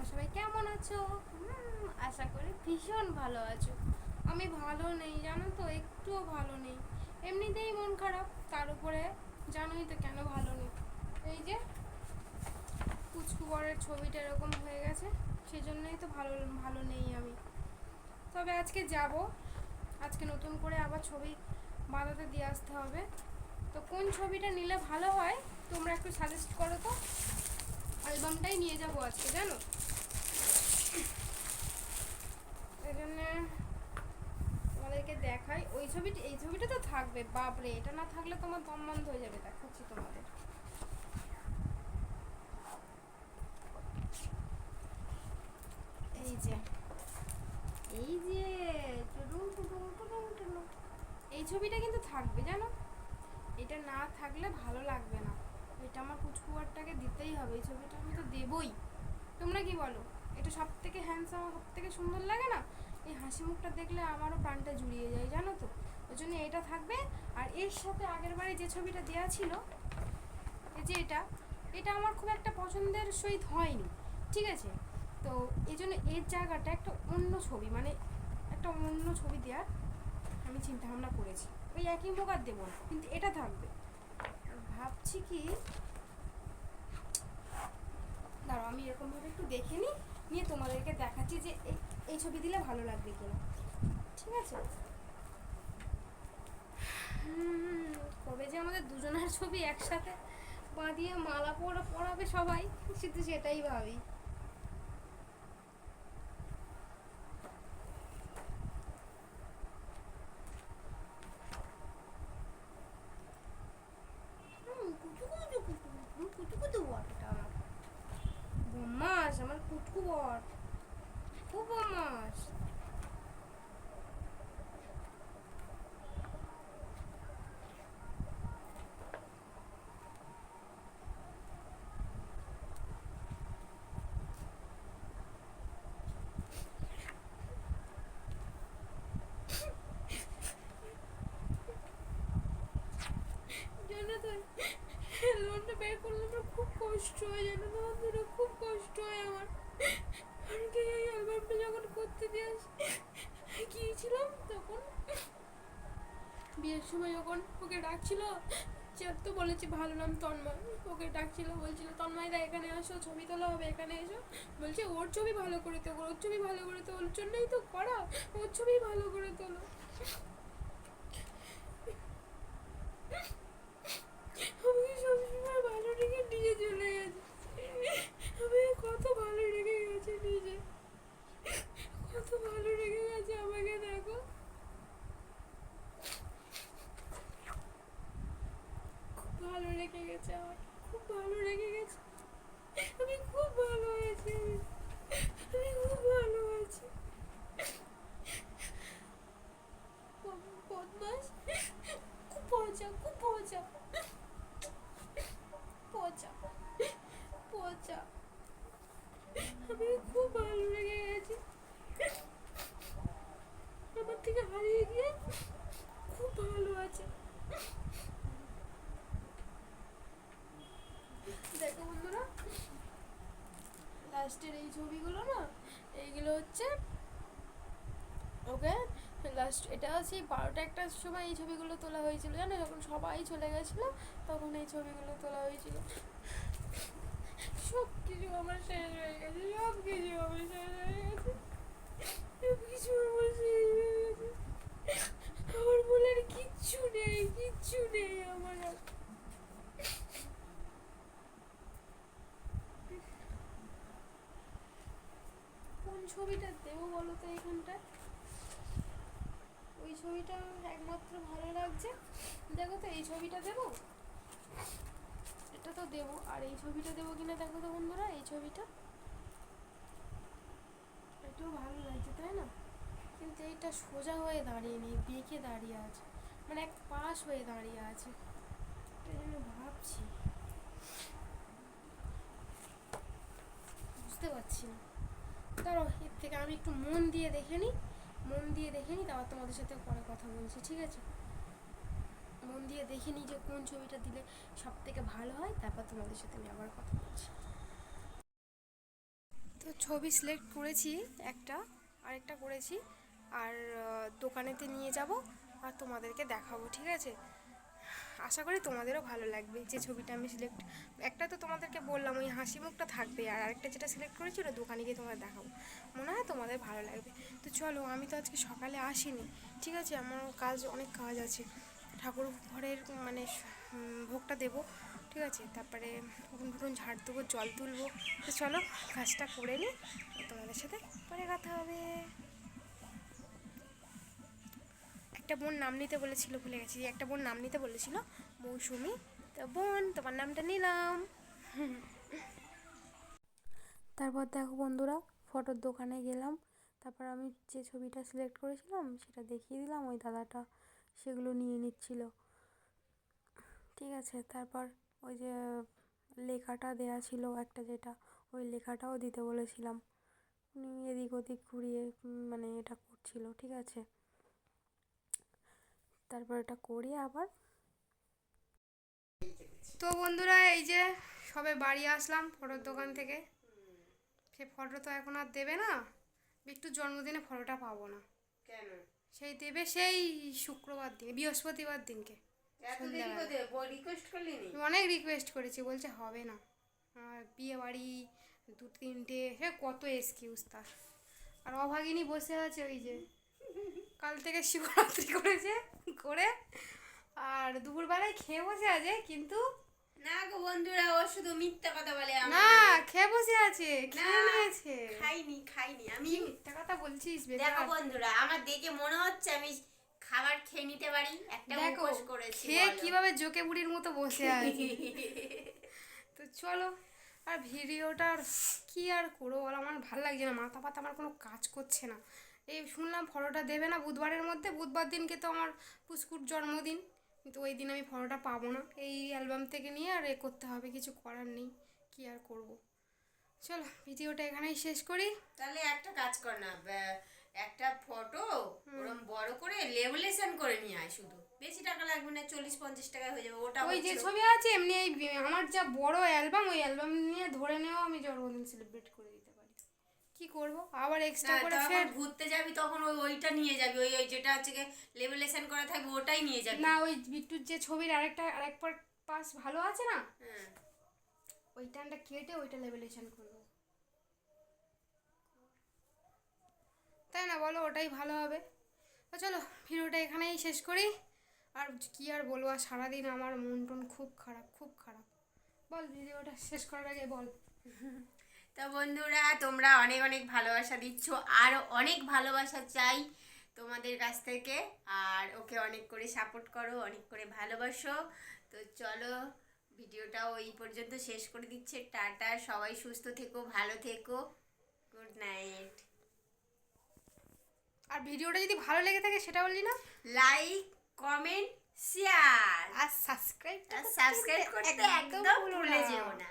তোমরা সবাই কেমন আছো? আশা করি ভীষণ ভালো আছো। আমি ভালো নেই, জানো তো, একটুও ভালো নেই। এমনিতেই মন খারাপ, তার উপরে জানোই তো কেন ভালো নেই। এই যে, কুচকুবরের ছবিটা এরকম হয়ে গেছে, সেজন্যই তো ভালো ভালো নেই আমি। তবে আজকে যাব। আজকে নতুন করে আবার ছবি বাঁধাতে দিয়ে আসতে হবে। তো কোন ছবিটা নিলে ভালো হয়, তোমরা একটু সাজেস্ট করো তো। অ্যালবামটাই নিয়ে যাব আজকে, জানো? এই জন্যে তোমাদেরকে দেখাই। ওই ছবিটা, এই ছবিটা তো থাকবে, বাপরে, এটা না থাকলে তোমার দম বন্ধ হয়ে যাবে, দেখাচ্ছি তোমাদের। এই যে এই যে। এই ছবিটা কিন্তু থাকবে, জানো? এটা না থাকলে ভালো লাগবে না। এটা আমার কুচকুয়ারটাকে দিতেই হবে, এই ছবিটা আমি তো দেবই। তোমরা কি বলো? এটা সব থেকে হ্যান্ডসাম সব থেকে সুন্দর লাগে না? এই হাসি মুখটা দেখলে আমারও প্রাণটা জুড়িয়ে যায়, জানো তো? ওই জন্য এটা থাকবে। আর এর সাথে আগের বারে যে ছবিটা দেওয়া ছিল, এই যে এটা এটা আমার খুব একটা পছন্দের সহিত হয়নি, ঠিক আছে? তো এই জন্য এর জায়গাটা একটা অন্য ছবি মানে একটা অন্য ছবি দেওয়ার আমি চিন্তা ভাবনা করেছি। ওই একই মুখ আর দেবো না কিন্তু এটা থাকবে। ভাবছি কি? দাঁড়াও, আমি এরকমভাবে একটু দেখে নিই, নিয়ে তোমাদেরকে দেখাচ্ছি যে এই- ছবি দিলে ভালো লাগবে কিনা। ঠিক আছে? কবে যে আমাদের দুজনের ছবি একসাথে বাঁধিয়ে মালা পরা, পরাবে সবাই শুধু সেটাই ভাবি হুম, কুটু কুটু কুটু কুটু কুটু কুটু বট এটা আমার বদমাস আমার কুটকু বট খুব বদমাস জানো তো লোনটা বের করলে আমার খুব কষ্ট হয়, জানো তো বন্ধুরা? খুব কষ্ট হয় আমার। কারণ এই অ্যালবামটা যখন করতে দিয়ে গিয়েছিলাম তখন। বিয়ের সময় যখন ওকে ডাকছিল যে তো বলেছি ভালো নাম তন্ময়। ওকে ডাকছিল, বলছিল তন্ময়দা এখানে আসো, ছবি তোলা হবে, এখানে এসো। বলছে, ওর ছবি ভালো করে তোলো, ওর ছবি ভালো করে তোলো, ওর জন্যই তো করা, ওর ছবি ভালো করে তোলো আমি সবসময় ভালো রেখে নিয়ে চলে গেছে আমি কত ভালো রেখে গেছে নিজে কত ভালো রেখে গেছে আমাকে দেখো খুব ভালো রেখে গেছে আমার খুব ভালো রেখে গেছে। আমি খুব ভালো আছি। আমি খুব ভালো আছি। বদমাস খুব পচা খুব পচা পচা পচা আমি খুব ভালো লেগে গেছি আমার থেকে হারিয়ে গিয়ে খুব ভালো আছে দেখো বন্ধুরা লাস্টের এই ছবিগুলো না, এইগুলো হচ্ছে ওকে লাস্ট এটা সেই বারোটা একটার সময় এই ছবিগুলো তোলা হয়েছিল, জানো? যখন সবাই চলে গেছিল, তখন এই ছবিগুলো তোলা হয়েছিল। সব কিছু আমার শেষ হয়ে গেছে সব কিছু আমার শেষ হয়ে গেছে। সব কিছু আমার শেষ হয়ে গেছে। আমার বলে কিচ্ছু নেই কিচ্ছু নেই আমার আর কোন ছবিটা দেবো বলো তো এখানটায় ওই ছবিটা একমাত্র ভালো লাগছে। দেখো তো, এই ছবিটা দেবো? এটা তো দেবো। আর এই ছবিটা দেবো কিনা দেখো তো বন্ধুরা, এই ছবিটা। এটাও ভালো লাগছে, তাই না? কিন্তু এইটা সোজা হয়ে দাঁড়িয়ে নেই, বেঁকে দাঁড়িয়ে আছে। মানে এক পাশ হয়ে দাঁড়িয়ে আছে। তাই জন্য ভাবছি। বুঝতে পারছি না। থেকে আমি একটু মন দিয়ে দেখে নিই, মন দিয়ে দেখে নিই, তারপর তোমাদের সাথে পরে কথা বলছি, ঠিক আছে? মন দিয়ে দেখে নিই যে কোন ছবিটা দিলে সব থেকে ভালো হয়, তারপর তোমাদের সাথে আমি আবার কথা বলছি। তো ছবি সিলেক্ট করেছি একটা, আরেকটা করেছি, আর দোকানেতে নিয়ে যাব, আর তোমাদেরকে দেখাবো, ঠিক আছে? আশা করি তোমাদেরও ভালো লাগবে যে ছবিটা আমি সিলেক্ট একটা তো তোমাদেরকে বললাম, ওই হাসি মুখটা থাকবে আর আরেকটা যেটা সিলেক্ট করেছি ওটা দোকানে গিয়ে তোমাদের দেখাবো মনে হয় তোমাদের ভালো লাগবে। তো চলো, আমি তো আজকে সকালে আসিনি, ঠিক আছে? আমার কাজ, অনেক কাজ আছে। ঠাকুর ঘরের মানে ভোগটা দেবো, ঠিক আছে? তারপরে উঠুন ফুটুন ঝাড় দেবো, জল তুলবো। তো চলো, কাজটা করে নিই। তোমাদের সাথে পরে কথা হবে। একটা বোন নাম নিতে বলেছিল, ভুলে গেছি, যে একটা বোন নাম নিতে বলেছিল, মৌসুমি। তো বোন, তোমার নামটা নিলাম। তারপর দেখো বন্ধুরা, ফটোর দোকানে গেলাম, তারপর আমি যে ছবিটা সিলেক্ট করেছিলাম, সেটা দেখিয়ে দিলাম, ওই দাদাটা সেগুলো নিয়ে নিচ্ছিল। ঠিক আছে, তারপর ওই যে লেখাটা দেয়া ছিল একটা যেটা, ওই লেখাটাও দিতে বলেছিলাম। এদিক ওদিক ঘুরিয়ে মানে এটা করছিল, ঠিক আছে? তারপর এটা করি আবার তো বন্ধুরা এই যে সবে বাড়ি আসলাম ফটোর দোকান থেকে। সে ফটো তো এখন আর দেবে না। বিট্টুর জন্মদিনে ফটোটা পাবো না। কেন? সেই দেবে সেই শুক্রবার দিন বৃহস্পতিবার দিনকে। অনেক রিকোয়েস্ট করেছি বলছে হবে না। আর বিয়ে বাড়ি দু তিনটে সে কত এক্সকিউজ তার। আর অভাগিনী বসে আছে ওই যে কাল থেকে শিবরাত্রি করেছে। করে। আর দুপুরবেলায় খেয়ে বসে আছে কিন্তু না গো বন্ধুরা ও শুধু মিথ্যা কথা বলে না খেয়ে বসে আছে খেয়ে নিয়েছে। খাইনি খাইনি আমি মিথ্যা কথা বলছিস দেখো বন্ধুরা আমার দেখে মনে হচ্ছে আমি খাবার খেয়ে নিতে পারি একটা উপোস করেছি খেয়ে কীভাবে জোকে বুড়ির মতো বসে আছে। তো চলো আর ভিডিওটা আর কি আর করব বলো? আমার ভালো লাগছে না মাথা পাতা আমার কোনো কাজ করছে না। এই শুনলাম ফটোটা দেবে না বুধবারের মধ্যে বুধবার দিনকে তো আমার পুষ্কুর জন্মদিন। কিন্তু ওই দিন আমি ফটোটা পাবো না। এই অ্যালবাম থেকে নিয়ে আর এ করতে হবে কিছু করার নেই কি আর করব। চলো ভিডিওটা এখানেই শেষ করি। তাহলে একটা কাজ কর না একটা ফটো ওরম বড় করে লেবুলেশন করে নিয়ে আয় শুধু। বেশি টাকা লাগবে না চল্লিশ পঞ্চাশ টাকা হয়ে যাবে ওটা ওই যে ছবি আছে এমনি এই আমার যা বড় অ্যালবাম ওই অ্যালবাম নিয়ে ধরে নেওয়া আমি জন্মদিন সেলিব্রেট করে দিতে পারি। কি করব? আবার এক্সট্রা করে ফের ঘুরতে যাবি তখন ওই ওইটা নিয়ে যাবি ওই ওই যেটা হচ্ছে লেবুলেশন করা থাকবে ওটাই নিয়ে যাবি। না ওই বিট্টুর যে ছবির আরেকটা আরেক পার্ট পাস ভালো আছে না? হ্যাঁ। ওই টানটা কেটে ওইটা লেভেলেশন করব। তাই না বলো ওটাই ভালো হবে। তো চলো ভিডিওটা এখানেই শেষ করি। আর কি আর বলব আর সারাদিন আমার মন টন খুব খারাপ খুব খারাপ। বল ভিডিওটা শেষ করার আগে বল। তো বন্ধুরা তোমরা অনেক অনেক ভালোবাসা দিচ্ছ আর অনেক ভালোবাসা চাই তোমাদের কাছ থেকে। আর ওকে অনেক করে সাপোর্ট করো অনেক করে ভালোবাসো। তো চলো ভিডিওটা ওই পর্যন্ত শেষ করে দিচ্ছে। টাটা সবাই সুস্থ থেকো ভালো থেকো। গুড নাইট আর ভিডিওটা যদি ভালো লেগে থাকে সেটা বললি না? লাইক কমেন্ট শেয়ার আর সাবস্ক্রাইব আর সাবস্ক্রাইব করতে একদম ভুলে যেও না।